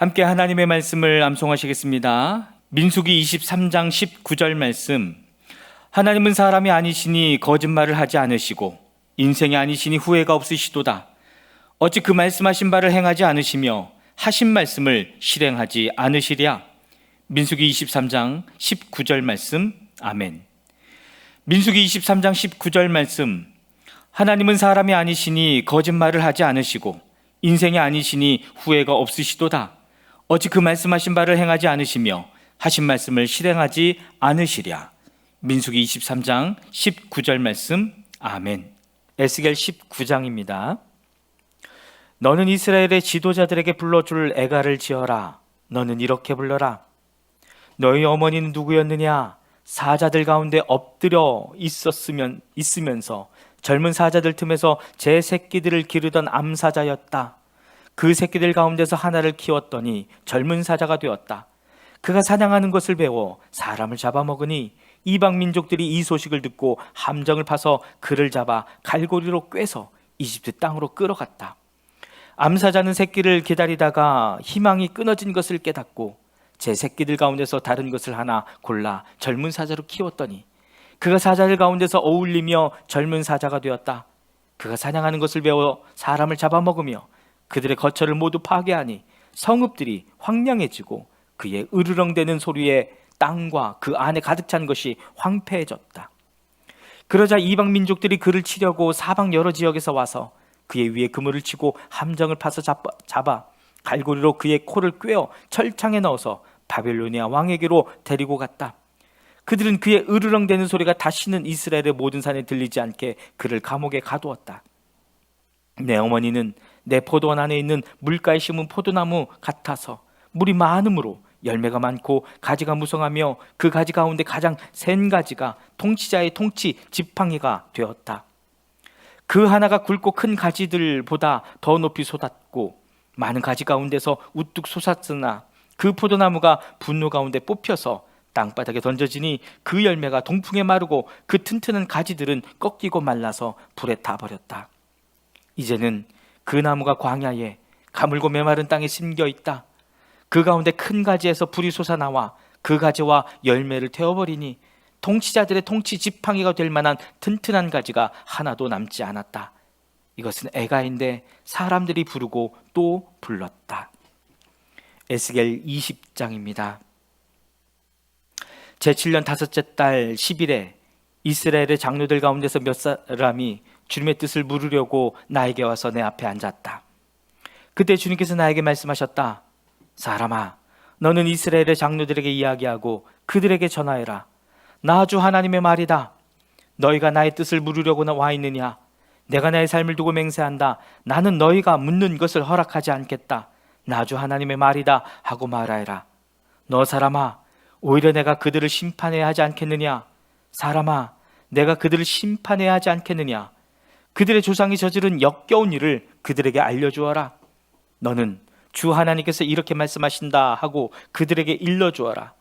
함께 하나님의 말씀을 암송하시겠습니다. 민수기 23장 19절 말씀. 하나님은 사람이 아니시니 거짓말을 하지 않으시고 인생이 아니시니 후회가 없으시도다. 어찌 그 말씀하신 바를 행하지 않으시며 하신 말씀을 실행하지 않으시랴. 민수기 23장 19절 말씀. 아멘. 민수기 23장 19절 말씀. 하나님은 사람이 아니시니 거짓말을 하지 않으시고 인생이 아니시니 후회가 없으시도다. 어찌 그 말씀하신 바를 행하지 않으시며 하신 말씀을 실행하지 않으시랴. 민수기 23장 19절 말씀. 아멘. 에스겔 19장입니다. 너는 이스라엘의 지도자들에게 불러줄 애가를 지어라. 너는 이렇게 불러라. 너희 어머니는 누구였느냐? 사자들 가운데 엎드려 있었으면 있으면서 젊은 사자들 틈에서 제 새끼들을 기르던 암사자였다. 그 새끼들 가운데서 하나를 키웠더니 젊은 사자가 되었다. 그가 사냥하는 것을 배워 사람을 잡아먹으니 이방 민족들이 이 소식을 듣고 함정을 파서 그를 잡아 갈고리로 꿰서 이집트 땅으로 끌어갔다. 암사자는 새끼를 기다리다가 희망이 끊어진 것을 깨닫고 제 새끼들 가운데서 다른 것을 하나 골라 젊은 사자로 키웠더니 그가 사자들 가운데서 어울리며 젊은 사자가 되었다. 그가 사냥하는 것을 배워 사람을 잡아먹으며 그들의 거처를 모두 파괴하니 성읍들이 황량해지고 그의 으르렁대는 소리에 땅과 그 안에 가득 찬 것이 황폐해졌다. 그러자 이방 민족들이 그를 치려고 사방 여러 지역에서 와서 그의 위에 그물을 치고 함정을 파서 잡아, 잡아 갈고리로 그의 코를 꿰어 철창에 넣어서 바벨로니아 왕에게로 데리고 갔다. 그들은 그의 으르렁대는 소리가 다시는 이스라엘의 모든 산에 들리지 않게 그를 감옥에 가두었다. 내 어머니는 내 포도원 안에 있는 물가에 심은 포도나무 같아서 물이 많으므로 열매가 많고 가지가 무성하며 그 가지 가운데 가장 센 가지가 통치자의 통치 지팡이가 되었다. 그 하나가 굵고 큰 가지들보다 더 높이 솟았고 많은 가지 가운데서 우뚝 솟았으나 그 포도나무가 분노 가운데 뽑혀서 땅바닥에 던져지니 그 열매가 동풍에 마르고 그 튼튼한 가지들은 꺾이고 말라서 불에 타버렸다. 이제는 그 나무가 광야에 가물고 메마른 땅에 심겨 있다. 그 가운데 큰 가지에서 불이 솟아나와 그 가지와 열매를 태워버리니 통치자들의 통치 지팡이가 될 만한 튼튼한 가지가 하나도 남지 않았다. 이것은 애가인데 사람들이 부르고 또 불렀다. 에스겔 20장입니다. 제7년 다섯째 달 10일에 이스라엘의 장로들 가운데서 몇 사람이 주님의 뜻을 물으려고 나에게 와서 내 앞에 앉았다. 그때 주님께서 나에게 말씀하셨다. 사람아, 너는 이스라엘의 장로들에게 이야기하고 그들에게 전하여라. 나 주 하나님의 말이다. 너희가 나의 뜻을 물으려고 와 있느냐? 내가 나의 삶을 두고 맹세한다. 나는 너희가 묻는 것을 허락하지 않겠다. 나 주 하나님의 말이다 하고 말하여라. 너 사람아, 오히려 내가 그들을 심판해야 하지 않겠느냐? 사람아, 내가 그들을 심판해야 하지 않겠느냐? 그들의 조상이 저지른 역겨운 일을 그들에게 알려주어라. 너는 주 하나님께서 이렇게 말씀하신다 하고 그들에게 일러주어라.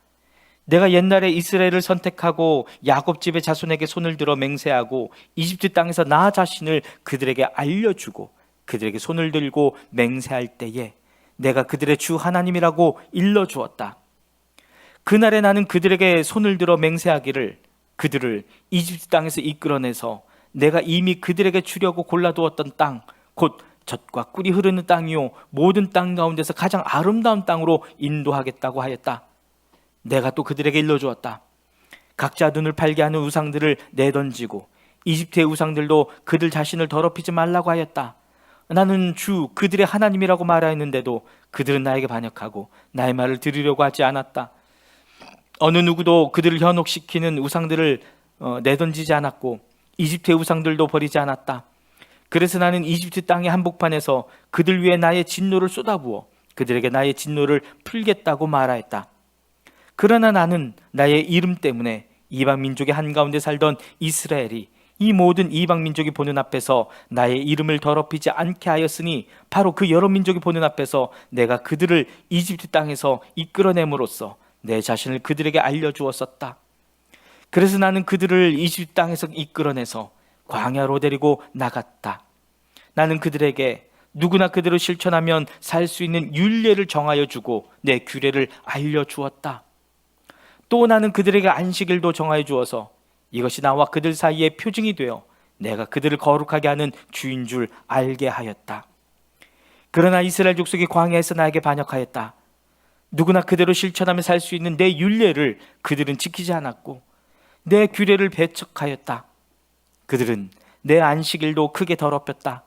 내가 옛날에 이스라엘을 선택하고 야곱 집의 자손에게 손을 들어 맹세하고 이집트 땅에서 나 자신을 그들에게 알려주고 그들에게 손을 들고 맹세할 때에 내가 그들의 주 하나님이라고 일러 주었다. 그날에 나는 그들에게 손을 들어 맹세하기를 그들을 이집트 땅에서 이끌어내서 내가 이미 그들에게 주려고 골라두었던 땅, 곧 젖과 꿀이 흐르는 땅이요 모든 땅 가운데서 가장 아름다운 땅으로 인도하겠다고 하였다. 내가 또 그들에게 일러주었다. 각자 눈을 팔게 하는 우상들을 내던지고 이집트의 우상들도 그들 자신을 더럽히지 말라고 하였다. 나는 주 그들의 하나님이라고 말하였는데도 그들은 나에게 반역하고 나의 말을 들으려고 하지 않았다. 어느 누구도 그들을 현혹시키는 우상들을 어, 내던지지 않았고 이집트의 우상들도 버리지 않았다. 그래서 나는 이집트 땅의 한복판에서 그들 위해 나의 진노를 쏟아부어 그들에게 나의 진노를 풀겠다고 말하였다. 그러나 나는 나의 이름 때문에 이방 민족의 한가운데 살던 이스라엘이 이 모든 이방 민족이 보는 앞에서 나의 이름을 더럽히지 않게 하였으니 바로 그 여러 민족이 보는 앞에서 내가 그들을 이집트 땅에서 이끌어냄으로써 내 자신을 그들에게 알려주었었다. 그래서 나는 그들을 이집트 땅에서 이끌어내서 광야로 데리고 나갔다. 나는 그들에게 누구나 그대로 실천하면 살 수 있는 윤례를 정하여 주고 내 규례를 알려 주었다. 또 나는 그들에게 안식일도 정하여 주어서 이것이 나와 그들 사이의 표징이 되어 내가 그들을 거룩하게 하는 주인 줄 알게 하였다. 그러나 이스라엘 족속이 광야에서 나에게 반역하였다. 누구나 그대로 실천하며 살 수 있는 내 윤례를 그들은 지키지 않았고 내 규례를 배척하였다. 그들은 내 안식일도 크게 더럽혔다.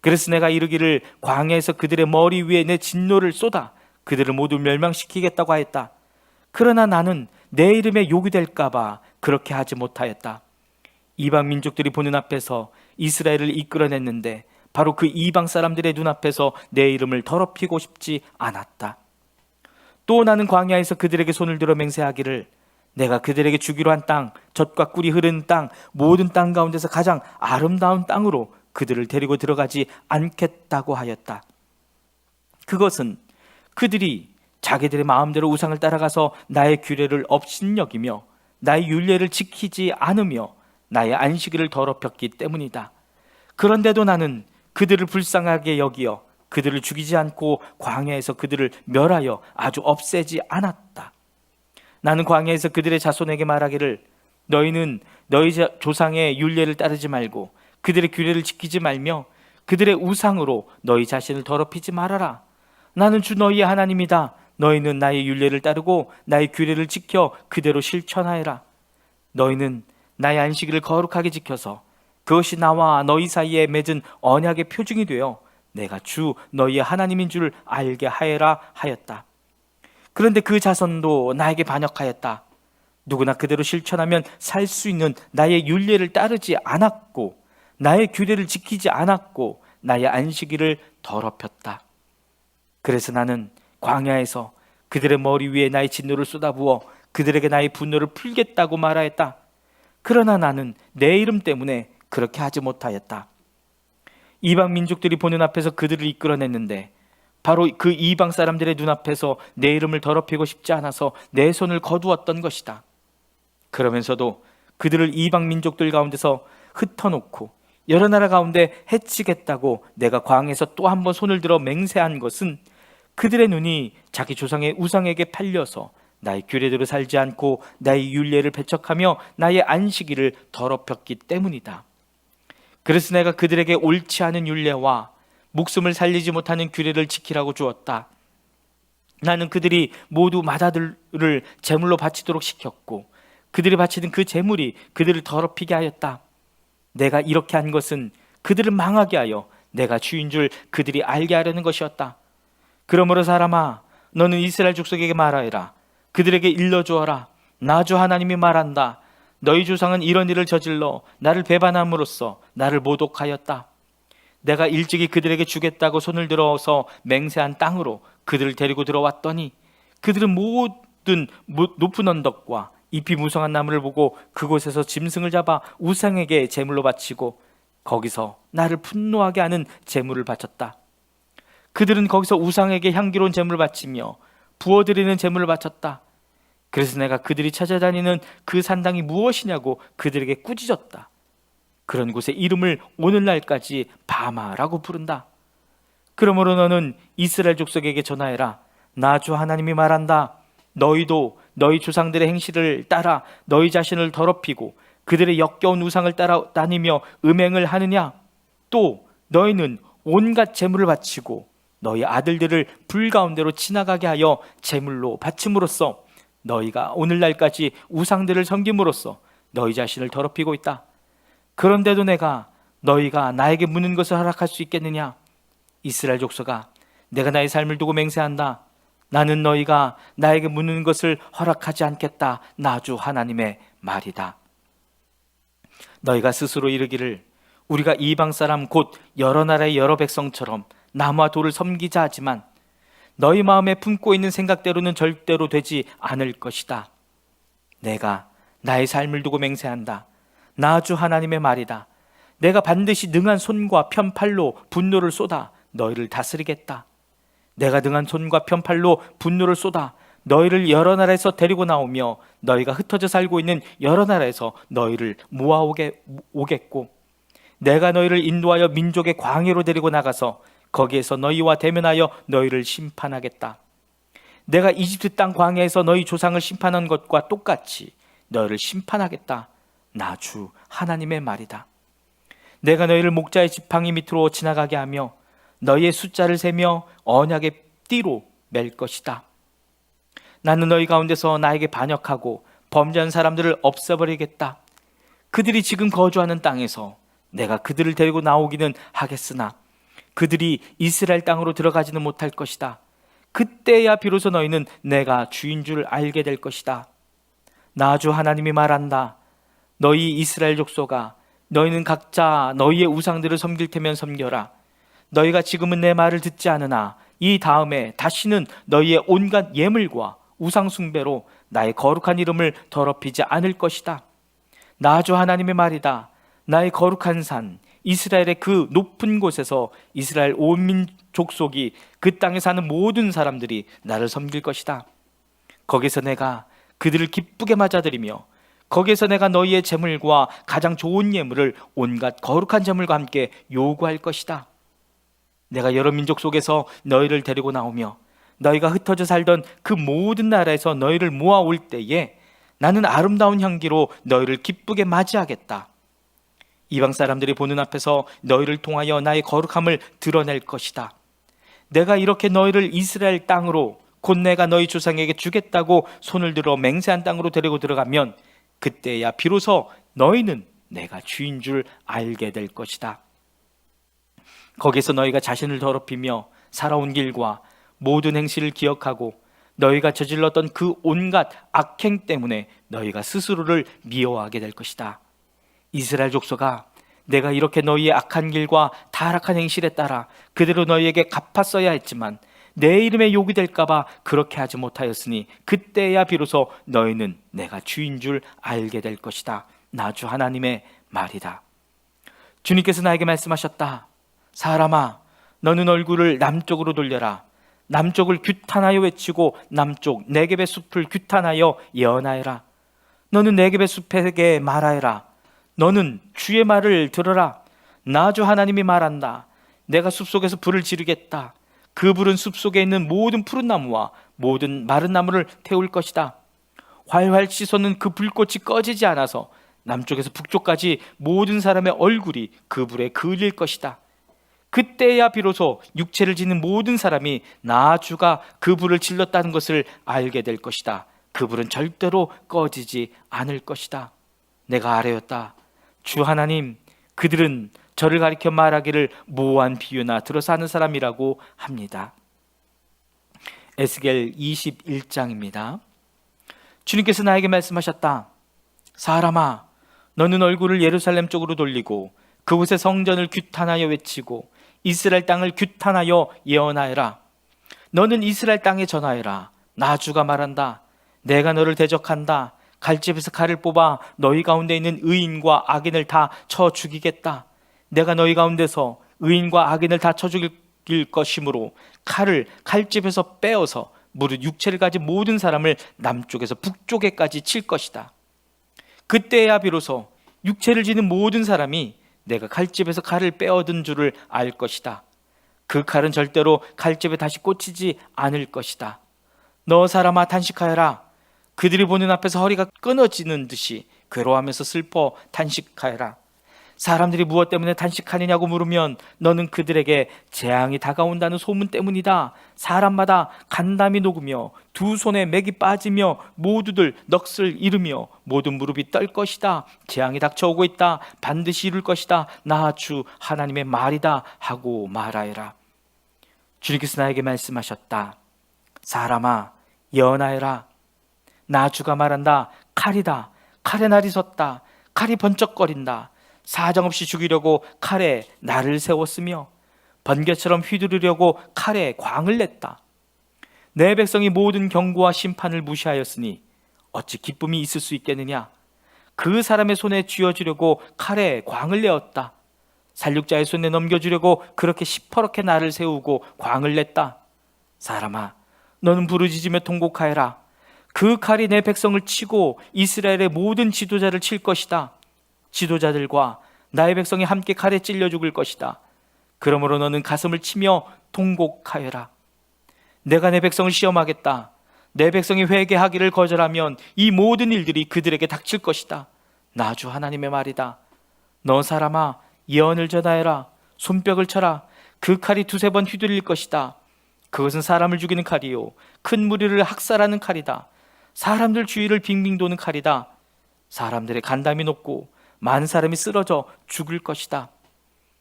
그래서 내가 이르기를 광야에서 그들의 머리 위에 내 진노를 쏟아 그들을 모두 멸망시키겠다고 하였다. 그러나 나는 내 이름에 욕이 될까봐 그렇게 하지 못하였다. 이방 민족들이 보는 앞에서 이스라엘을 이끌어냈는데 바로 그 이방 사람들의 눈앞에서 내 이름을 더럽히고 싶지 않았다. 또 나는 광야에서 그들에게 손을 들어 맹세하기를 내가 그들에게 주기로 한 땅, 젖과 꿀이 흐르는 땅, 모든 땅 가운데서 가장 아름다운 땅으로 그들을 데리고 들어가지 않겠다고 하였다. 그것은 그들이 자기들의 마음대로 우상을 따라가서 나의 규례를 업신여기며 나의 윤례를 지키지 않으며 나의 안식일을 더럽혔기 때문이다. 그런데도 나는 그들을 불쌍하게 여기어 그들을 죽이지 않고 광야에서 그들을 멸하여 아주 없애지 않았다. 나는 광야에서 그들의 자손에게 말하기를 너희는 너희 자- 조상의 윤례를 따르지 말고 그들의 규례를 지키지 말며 그들의 우상으로 너희 자신을 더럽히지 말아라. 나는 주 너희의 하나님이다. 너희는 나의 윤례를 따르고 나의 규례를 지켜 그대로 실천하여라. 너희는 나의 안식일을 거룩하게 지켜서 그것이 나와 너희 사이에 맺은 언약의 표징이 되어 내가 주 너희의 하나님인 줄 알게 하여라 하였다. 그런데 그 자손도 나에게 반역하였다. 누구나 그대로 실천하면 살 수 있는 나의 윤례를 따르지 않았고 나의 규례를 지키지 않았고 나의 안식일을 더럽혔다. 그래서 나는 광야에서 그들의 머리 위에 나의 진노를 쏟아부어 그들에게 나의 분노를 풀겠다고 말하였다. 그러나 나는 내 이름 때문에 그렇게 하지 못하였다. 이방 민족들이 보는 앞에서 그들을 이끌어냈는데 바로 그 이방 사람들의 눈앞에서 내 이름을 더럽히고 싶지 않아서 내 손을 거두었던 것이다. 그러면서도 그들을 이방 민족들 가운데서 흩어놓고 여러 나라 가운데 해치겠다고 내가 광에서 또 한 번 손을 들어 맹세한 것은 그들의 눈이 자기 조상의 우상에게 팔려서 나의 규례대로 살지 않고 나의 윤례를 배척하며 나의 안식일을 더럽혔기 때문이다. 그래서 내가 그들에게 옳지 않은 윤례와 목숨을 살리지 못하는 규례를 지키라고 주었다. 나는 그들이 모두 마다들을 제물로 바치도록 시켰고 그들이 바치는 그 제물이 그들을 더럽히게 하였다. 내가 이렇게 한 것은 그들을 망하게 하여 내가 주인 줄 그들이 알게 하려는 것이었다. 그러므로 사람아 너는 이스라엘 족속에게 말하여라. 그들에게 일러주어라. 나 주 하나님이 말한다. 너희 조상은 이런 일을 저질러 나를 배반함으로써 나를 모독하였다. 내가 일찍이 그들에게 주겠다고 손을 들어서 맹세한 땅으로 그들을 데리고 들어왔더니 그들은 모든 무- 높은 언덕과 잎이 무성한 나무를 보고 그곳에서 짐승을 잡아 우상에게 제물로 바치고 거기서 나를 분노하게 하는 제물을 바쳤다. 그들은 거기서 우상에게 향기로운 제물을 바치며 부어드리는 제물을 바쳤다. 그래서 내가 그들이 찾아다니는 그 산당이 무엇이냐고 그들에게 꾸짖었다. 그런 곳의 이름을 오늘날까지 바마라고 부른다. 그러므로 너는 이스라엘 족속에게 전하여라. 나 주 하나님이 말한다. 너희도 너희 조상들의 행실을 따라 너희 자신을 더럽히고 그들의 역겨운 우상을 따라 다니며 음행을 하느냐? 또 너희는 온갖 재물을 바치고 너희 아들들을 불 가운데로 지나가게 하여 재물로 바침으로써 너희가 오늘날까지 우상들을 섬김으로써 너희 자신을 더럽히고 있다. 그런데도 내가 너희가 나에게 묻는 것을 허락할 수 있겠느냐? 이스라엘 족속아, 내가 나의 삶을 두고 맹세한다. 나는 너희가 나에게 묻는 것을 허락하지 않겠다. 나주 하나님의 말이다. 너희가 스스로 이르기를 우리가 이방 사람 곧 여러 나라의 여러 백성처럼 나무와 돌을 섬기자 하지만 너희 마음에 품고 있는 생각대로는 절대로 되지 않을 것이다. 내가 나의 삶을 두고 맹세한다. 나주 하나님의 말이다. 내가 반드시 능한 손과 편팔로 분노를 쏟아 너희를 다스리겠다. 내가 능한 손과 편팔로 분노를 쏟아 너희를 여러 나라에서 데리고 나오며 너희가 흩어져 살고 있는 여러 나라에서 너희를 모아오게 오겠고 내가 너희를 인도하여 민족의 광야로 데리고 나가서 거기에서 너희와 대면하여 너희를 심판하겠다. 내가 이집트 땅 광야에서 너희 조상을 심판한 것과 똑같이 너희를 심판하겠다. 나 주 하나님의 말이다. 내가 너희를 목자의 지팡이 밑으로 지나가게 하며 너희의 숫자를 세며 언약의 띠로 맬 것이다. 나는 너희 가운데서 나에게 반역하고 범죄한 사람들을 없애버리겠다. 그들이 지금 거주하는 땅에서 내가 그들을 데리고 나오기는 하겠으나 그들이 이스라엘 땅으로 들어가지는 못할 것이다. 그때야 비로소 너희는 내가 주인 줄 알게 될 것이다. 나주 하나님이 말한다. 너희 이스라엘 족속아 너희는 각자 너희의 우상들을 섬길 테면 섬겨라. 너희가 지금은 내 말을 듣지 않으나 이 다음에 다시는 너희의 온갖 예물과 우상 숭배로 나의 거룩한 이름을 더럽히지 않을 것이다. 나 주 하나님의 말이다. 나의 거룩한 산 이스라엘의 그 높은 곳에서 이스라엘 온 족속이 그 땅에 사는 모든 사람들이 나를 섬길 것이다. 거기서 내가 그들을 기쁘게 맞아들이며 거기에서 내가 너희의 재물과 가장 좋은 예물을 온갖 거룩한 재물과 함께 요구할 것이다. 내가 여러 민족 속에서 너희를 데리고 나오며 너희가 흩어져 살던 그 모든 나라에서 너희를 모아올 때에 나는 아름다운 향기로 너희를 기쁘게 맞이하겠다. 이방 사람들이 보는 앞에서 너희를 통하여 나의 거룩함을 드러낼 것이다. 내가 이렇게 너희를 이스라엘 땅으로 곧 내가 너희 조상에게 주겠다고 손을 들어 맹세한 땅으로 데리고 들어가면 그때야 비로소 너희는 내가 주인 줄 알게 될 것이다. 거기서 너희가 자신을 더럽히며 살아온 길과 모든 행실을 기억하고 너희가 저질렀던 그 온갖 악행 때문에 너희가 스스로를 미워하게 될 것이다. 이스라엘 족속아 내가 이렇게 너희의 악한 길과 타락한 행실에 따라 그대로 너희에게 갚았어야 했지만 내 이름의 욕이 될까봐 그렇게 하지 못하였으니 그때야 비로소 너희는 내가 주인 줄 알게 될 것이다. 나주 하나님의 말이다. 주님께서 나에게 말씀하셨다. 사람아, 너는 얼굴을 남쪽으로 돌려라. 남쪽을 규탄하여 외치고 남쪽 내geb의 숲을 규탄하여 예언하여라. 너는 내geb의 숲에게 말하여라. 너는 주의 말을 들어라. 나주 하나님이 말한다. 내가 숲속에서 불을 지르겠다. 그 불은 숲속에 있는 모든 푸른 나무와 모든 마른 나무를 태울 것이다. 활활 씻어는 그 불꽃이 꺼지지 않아서 남쪽에서 북쪽까지 모든 사람의 얼굴이 그 불에 그을릴 것이다. 그때야 비로소 육체를 지닌 모든 사람이 나 주가 그 불을 질렀다는 것을 알게 될 것이다. 그 불은 절대로 꺼지지 않을 것이다. 내가 아뢰었다. 주 하나님, 그들은 저를 가리켜 말하기를 모호한 비유나 들어서 하는 사람이라고 합니다. 에스겔 21장입니다. 주님께서 나에게 말씀하셨다. 사람아, 너는 얼굴을 예루살렘 쪽으로 돌리고 그곳의 성전을 규탄하여 외치고 이스라엘 땅을 규탄하여 예언하여라. 너는 이스라엘 땅에 전하여라. 나 주가 말한다. 내가 너를 대적한다. 갈집에서 칼을 뽑아 너희 가운데 있는 의인과 악인을 다 쳐 죽이겠다. 내가 너희 가운데서 의인과 악인을 다쳐 죽일 것이므로 칼을 칼집에서 빼어서 무릇 육체를 가진 모든 사람을 남쪽에서 북쪽에까지 칠 것이다. 그때야 비로소 육체를 지는 모든 사람이 내가 칼집에서 칼을 빼어든 줄을 알 것이다. 그 칼은 절대로 칼집에 다시 꽂히지 않을 것이다. 너 사람아 탄식하여라. 그들이 보는 앞에서 허리가 끊어지는 듯이 괴로워하면서 슬퍼 탄식하여라. 사람들이 무엇 때문에 탄식하느냐고 물으면 너는 그들에게 재앙이 다가온다는 소문 때문이다. 사람마다 간담이 녹으며 두 손에 맥이 빠지며 모두들 넋을 잃으며 모든 무릎이 떨 것이다. 재앙이 닥쳐오고 있다. 반드시 이룰 것이다. 나 주 하나님의 말이다 하고 말하여라. 주님께서 나에게 말씀하셨다. 사람아 예언하여라. 나 주가 말한다. 칼이다. 칼의 날이 섰다. 칼이 번쩍거린다. 사정없이 죽이려고 칼에 나를 세웠으며 번개처럼 휘두르려고 칼에 광을 냈다. 내 백성이 모든 경고와 심판을 무시하였으니 어찌 기쁨이 있을 수 있겠느냐? 그 사람의 손에 쥐어주려고 칼에 광을 내었다. 살육자의 손에 넘겨주려고 그렇게 시퍼렇게 나를 세우고 광을 냈다. 사람아, 너는 부르짖으며 통곡하여라. 그 칼이 내 백성을 치고 이스라엘의 모든 지도자를 칠 것이다. 지도자들과 나의 백성이 함께 칼에 찔려 죽을 것이다. 그러므로 너는 가슴을 치며 통곡하여라. 내가 내 백성을 시험하겠다. 내 백성이 회개하기를 거절하면 이 모든 일들이 그들에게 닥칠 것이다. 나주 하나님의 말이다. 너 사람아 예언을 전하여라. 손뼉을 쳐라. 그 칼이 두세 번 휘둘릴 것이다. 그것은 사람을 죽이는 칼이요. 큰 무리를 학살하는 칼이다. 사람들 주위를 빙빙 도는 칼이다. 사람들의 간담이 높고 많은 사람이 쓰러져 죽을 것이다.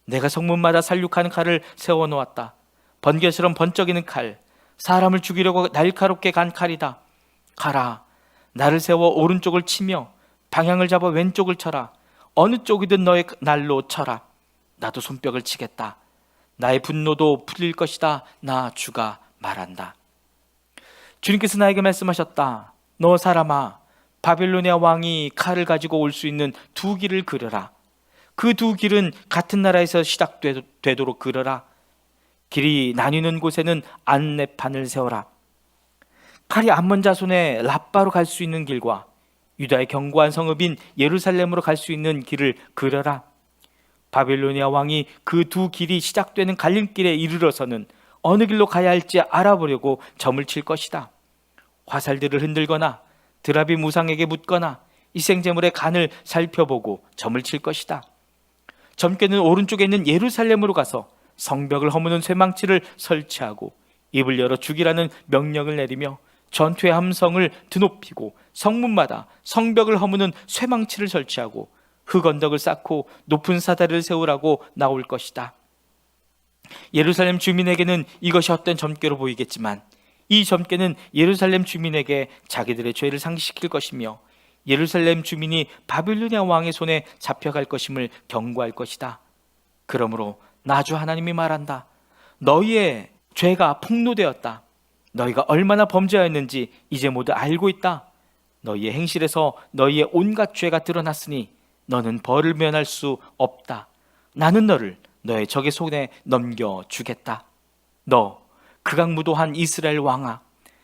내가 성문마다 살육하는 칼을 세워 놓았다. 번개처럼 번쩍이는 칼, 사람을 죽이려고 날카롭게 간 칼이다. 가라, 나를 세워 오른쪽을 치며 방향을 잡아 왼쪽을 쳐라. 어느 쪽이든 너의 날로 쳐라. 나도 손뼉을 치겠다. 나의 분노도 풀릴 것이다. 나 주가 말한다. 주님께서 나에게 말씀하셨다. 너 사람아, 바빌로니아 왕이 칼을 가지고 올 수 있는 두 길을 그려라. 그 두 길은 같은 나라에서 시작되도록 그려라. 길이 나뉘는 곳에는 안내판을 세워라. 칼이 암몬 자손의 라빠로 갈 수 있는 길과 유다의 견고한 성읍인 예루살렘으로 갈 수 있는 길을 그려라. 바빌로니아 왕이 그 두 길이 시작되는 갈림길에 이르러서는 어느 길로 가야 할지 알아보려고 점을 칠 것이다. 화살들을 흔들거나 드라비 무상에게 묻거나 이생제물의 간을 살펴보고 점을 칠 것이다. 점괘는 오른쪽에 있는 예루살렘으로 가서 성벽을 허무는 쇠망치를 설치하고 입을 열어 죽이라는 명령을 내리며 전투의 함성을 드높이고 성문마다 성벽을 허무는 쇠망치를 설치하고 흙언덕을 쌓고 높은 사다리를 세우라고 나올 것이다. 예루살렘 주민에게는 이것이 헛된 점괘로 보이겠지만 이 점괘는 예루살렘 주민에게 자기들의 죄를 상기시킬 것이며 예루살렘 주민이 바빌로니아 왕의 손에 잡혀갈 것임을 경고할 것이다. 그러므로 나주 하나님이 말한다. 너희의 죄가 폭로되었다. 너희가 얼마나 범죄하였는지 이제 모두 알고 있다. 너희의 행실에서 너희의 온갖 죄가 드러났으니 너는 벌을 면할 수 없다. 나는 너를 너의 적의 손에 넘겨 주겠다. 너 극악무도한 이스라엘 왕아,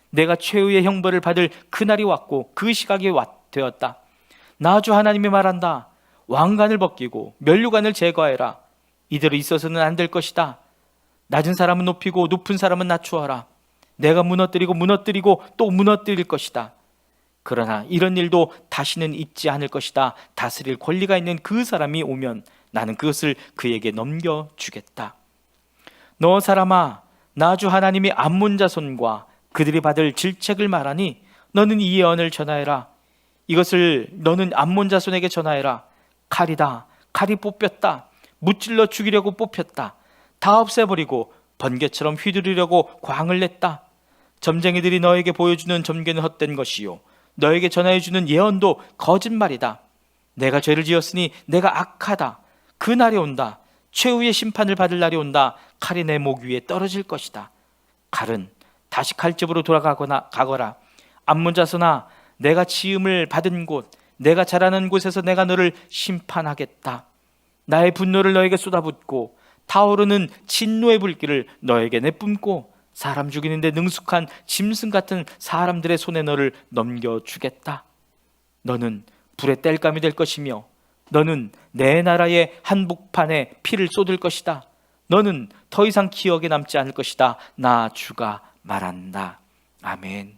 내가 최후의 형벌을 받을 그날이 왔고 그 시각이 왔, 되었다. 나주 하나님이 말한다. 왕관을 벗기고 면류관을 제거해라. 이대로 있어서는 안 될 것이다. 낮은 사람은 높이고 높은 사람은 낮추어라. 내가 무너뜨리고 무너뜨리고 또 무너뜨릴 것이다. 그러나 이런 일도 다시는 있지 않을 것이다. 다스릴 권리가 있는 그 사람이 오면 나는 그것을 그에게 넘겨주겠다. 너 사람아, 나주 하나님이 암몬 자손과 그들이 받을 질책을 말하니 너는 이 예언을 전하여라. 이것을 너는 암몬 자손에게 전하여라. 칼이다. 칼이 뽑혔다. 무찔러 죽이려고 뽑혔다. 다 없애버리고 번개처럼 휘두르려고 광을 냈다. 점쟁이들이 너에게 보여주는 점괘는 헛된 것이요. 너에게 전하여주는 예언도 거짓말이다. 내가 죄를 지었으니 내가 악하다. 그 날이 온다. 최후의 심판을 받을 날이 온다. 칼이 내 목 위에 떨어질 것이다. 칼은 다시 칼집으로 돌아가거나 가거라. 암문자서나 내가 지음을 받은 곳, 내가 자라는 곳에서 내가 너를 심판하겠다. 나의 분노를 너에게 쏟아붓고 타오르는 진노의 불길을 너에게 내뿜고 사람 죽이는데 능숙한 짐승 같은 사람들의 손에 너를 넘겨주겠다. 너는 불의 땔감이 될 것이며 너는 내 나라의 한복판에 피를 쏟을 것이다. 너는 더 이상 기억에 남지 않을 것이다. 나 주가 말한다. 아멘.